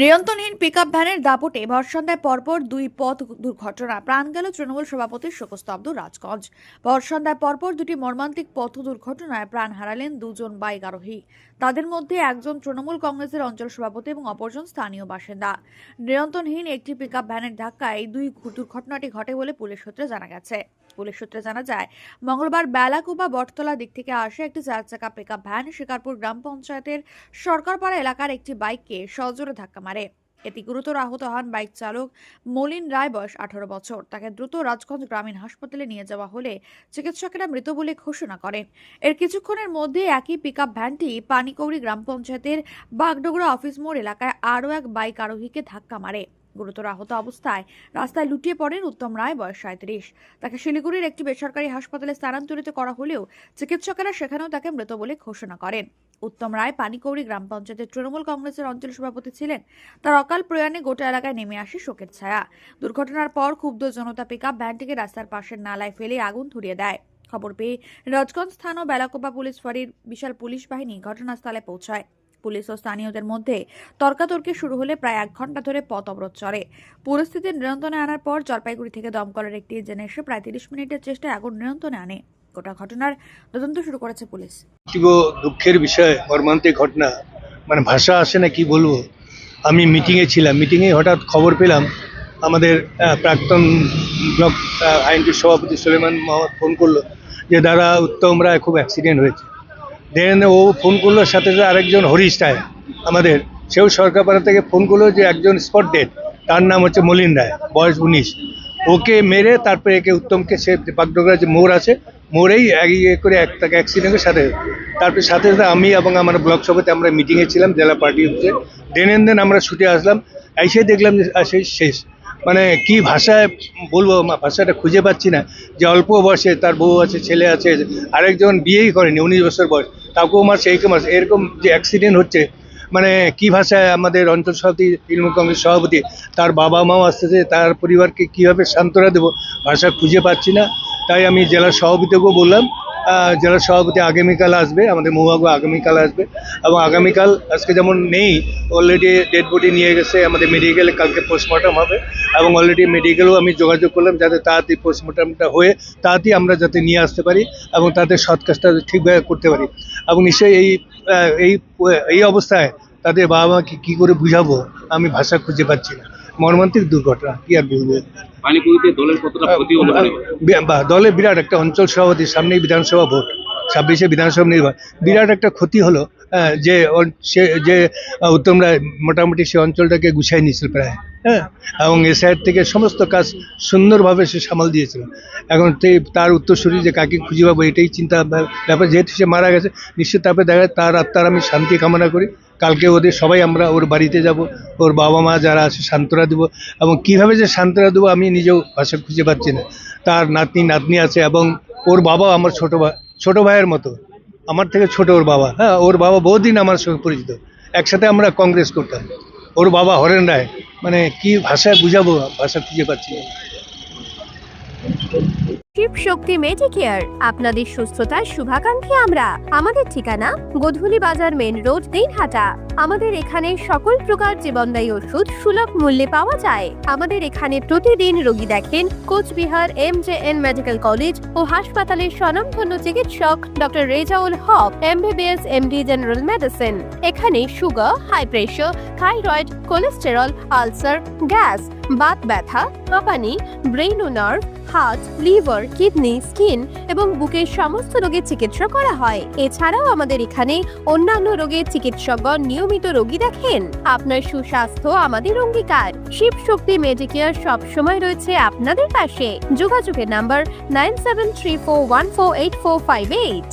নিয়ন্ত্রণহীন pickup ভ্যানের দাপটে ভরসন্ধ্যায় পরপর দুই পথ দুর্ঘটনা। প্রাণ গেল তৃণমূল সভাপতির শোকস্তব্ধ রাজগঞ্জ। ভরসন্ধ্যায় পরপর দুটি মর্মান্তিক পথ দুর্ঘটনায় প্রাণ হারালেন দুজন বাইক আরোহী। তাদের মধ্যে একজন তৃণমূল কংগ্রেসের অঞ্চল সভাপতি এবং অপরজন স্থানীয় বাসিন্দা। নিয়ন্ত্রণহীন একটি পিকআপ ভ্যানের ধাক্কায় এই দুই দুর্ঘটনাটি ঘটে বলে পুলিশ সূত্রে জানা গেছে। পুলিশ সূত্রে জানা যায়, মঙ্গলবার বেলাকুবা বটতলা দিক থেকে আসে একটি চার চাকা পিকআপ ভ্যান শিকারপুর গ্রাম পঞ্চায়েতের সরকারপাড়া এলাকার একটি বাইককে সজোরে ধাক্কা মারে। এতে গুরুতর আহত হন বাইক চালক মলিন রায়, বয়স আঠারো বছর। তাকে দ্রুত রাজগঞ্জ গ্রামীণ হাসপাতালে নিয়ে যাওয়া হলে চিকিৎসকেরা মৃত বলে ঘোষণা করেন। এর কিছুক্ষণের মধ্যে একই পিকআপ ভ্যানটি পানিকৌড়ি গ্রাম পঞ্চায়েতের বাগডোগরা অফিস মোড় এলাকায় আরও এক বাইক আরোহীকে ধাক্কা মারে। গুরুতর আহত অবস্থায় রাস্তায় লুটিয়ে পড়েন উত্তম রায়, বয়স সাঁত্রিশ তাকে শিলিগুড়ির একটি বেসরকারি হাসপাতালে স্থানান্তরিত করা হলেও চিকিৎসকেরা সেখানেও তাকে মৃত বলে ঘোষণা করেন। উত্তম রায় পানিকৌড়ি গ্রাম পঞ্চায়েতের তৃণমূল কংগ্রেসের অঞ্চল সভাপতি ছিলেন। তার অকাল প্রয়াণে গোটা এলাকায় নেমে আসে শোকের ছায়া। দুর্ঘটনার পর ক্ষুব্ধ জনতা পিকআপ ভ্যানটিকে রাস্তার পাশের নালায় ফেলে আগুন ধরিয়ে দেয়। খবর পেয়ে রাজগঞ্জ থানা ও বেলাকোপা পুলিশ ফাঁড়ির বিশাল পুলিশ বাহিনী ঘটনাস্থলে পৌঁছায়। পুলিশ ও স্থানীয়দের মধ্যে তর্কাতর্কি শুরু হলে প্রায় এক ঘণ্টা ধরে পথ অবরোধ চলে। পরিস্থিতি নিয়ন্ত্রণে আনার পর জলপাইগুড়ি থেকে দমকলের একটি ইঞ্জিন এসে প্রায় তিরিশ মিনিটের চেষ্টায় আগুন নিয়ন্ত্রণে আনে। গোটা ঘটনার তদন্ত শুরু করেছে পুলিশ। দুঃখের বিষয়, মর্মান্তিক ঘটনা। মানে ভাষা আসে না, কি বলব? আমি মিটিংয়ে ছিলাম। মিটিংয়ে হঠাৎ খবর পেলাম, আমাদের প্রাক্তন ব্লক আইনটির সভাপতি সুলেমান মোহাম্মদ ফোন করল যে, দাদা উত্তম রায় খুব অ্যাক্সিডেন্ট হয়েছে। দেন ও ফোন করল সাথে সাথে আরেকজন হরিশ রায় আমাদের, সেও সরকারপাড়া থেকে ফোন করল যে একজন স্পট ডেট, তার নাম হচ্ছে মলিন রায়, বয়স উনিশ। ওকে মেরে তারপরে একে উত্তমকে সে বাগডোগরা যে মোড় আছে, মোড়েই ইয়ে করে এক তাকে অ্যাক্সিডেন্টের সাথে, তারপরে সাথে সাথে আমি এবং আমার ব্লক সভাতে আমরা মিটিংয়ে ছিলাম, জেলা পার্টি অফিসে দেন দেন আমরা ছুটে আসলাম, এসে দেখলাম যে সেই শেষ। মানে কি ভাষায় বলব ভাষাটা খুঁজে পাচ্ছি না। যে অল্প বয়সে তার বউ আছে, ছেলে আছে, আরেকজন বিয়েই করেনি, উনিশ বছর বয়স। তাকেও মাস এই মাস এরকম যে অ্যাক্সিডেন্ট হচ্ছে মানে কি ভাষায় আমাদের অঞ্চল সভাপতি তৃণমূল কংগ্রেস সভাপতি, তার বাবা মাও আসতেছে, তার পরিবারকে কীভাবে সান্ত্বনা দেবো, ভাষা খুঁজে পাচ্ছি না। তাই আমি জেলার সভাপতিকেও বললাম জেলার সভাপতি, আগামীকাল আসবে, আমাদের মহাগু আগামীকাল আসবে। এবং আগামীকাল, আজকে যেমন নেই অলরেডি ডেড বডি নিয়ে গেছে, আমাদের মেডিকেলে কালকে পোস্টমর্টম হবে। এবং অলরেডি মেডিকেলেও আমি যোগাযোগ করলাম, যাতে তাড়াতাড়ি পোস্টমর্টমটা হয়ে তাড়াতাড়ি আমরা যাতে নিয়ে আসতে পারি এবং তাদের সৎ কাজটা ঠিকভাবে করতে পারি। এবং নিশ্চয়ই এই এই এই অবস্থায় তাদের বাবা মাকে কী করে বুঝাবো, আমি ভাষা খুঁজে পাচ্ছি না। মর্মান্তিক দুর্ঘটনা কি আর বলব? পানিপুরিতে দলের কতটা ক্ষতি হলো বিরাট একটা অঞ্চল সভাপতি সামনেই বিধানসভা ভোট ছাব্বিশে বিধানসভা নির্বাচন। বিরাট একটা ক্ষতি হলো যে সে যে উত্তম রায় মোটামুটি সে অঞ্চলটাকে গুছাই নিয়েছিল প্রায় হ্যাঁ? এবং এ সাইড থেকে সমস্ত কাজ সুন্দরভাবে সে সামাল দিয়েছিল। এখন তার উত্তরসূরি যে কাকে খুঁজে পাবো এটাই চিন্তা ব্যাপার। যেহেতু সে মারা গেছে নিশ্চয়ই তারপরে দেখা যায় তার আত্মার আমি শান্তি কামনা করি। কালকে ওদের সবাই আমরা ওর বাড়িতে যাব, ওর বাবা মা যারা আছে সান্ত্বনা দেবো এবং কীভাবে যে সান্ত্বনা দেবো আমি নিজেও ভাষা খুঁজে পাচ্ছি না। তার নাতনি নাতনি আছে এবং ওর বাবা আমার ছোটো ভাই ছোটো ভাইয়ের মতো। আমার থেকে ছোট ওর বাবা। হ্যাঁ ওর বাবা বহুদিন আমার সঙ্গে পরিচিত। একসাথে আমরা কংগ্রেস করতাম। ওর বাবা হরেন রায়। মানে কি ভাষায় বুঝাবো, ভাষা খুঁজে পাচ্ছি না। শিব শক্তি মেডিকেয়ার আপনাদের সুস্থতার শুভাকাঙ্ক্ষী আমরা। আমাদের ঠিকানা গোধূলি বাজার মেন রোড দিনহাটা। আমাদের এখানে সকল প্রকার জীবনদায়ী ওষুধ সুলভ মূল্যে পাওয়া যায়। আমাদের এখানে প্রতিদিন রোগী দেখেন Coochbehar M J N medical college ও হাসপাতালের স্বনামধন্য চিকিৎসক doctor Rezaul Haque, MBBS MD general medicine. এখানে sugar, high pressure, thyroid, cholesterol, ulcer, gas Baat ব্যথা হাঁপানি ব্রেন ও nerve, heart, liver, kidney, skin এবং বুকের সমস্ত রোগের চিকিৎসা করা হয়। এছাড়াও আমাদের এখানে অন্যান্য রোগের চিকিৎসকগণ নিয়মিত রোগী দেখেন। আপনার সুস্বাস্থ্য আমাদের অঙ্গীকার। শিব শক্তি মেডিকেয়ার সবসময় রয়েছে আপনাদের পাশে। যোগাযোগের number nine seven three four one four eight four five eight.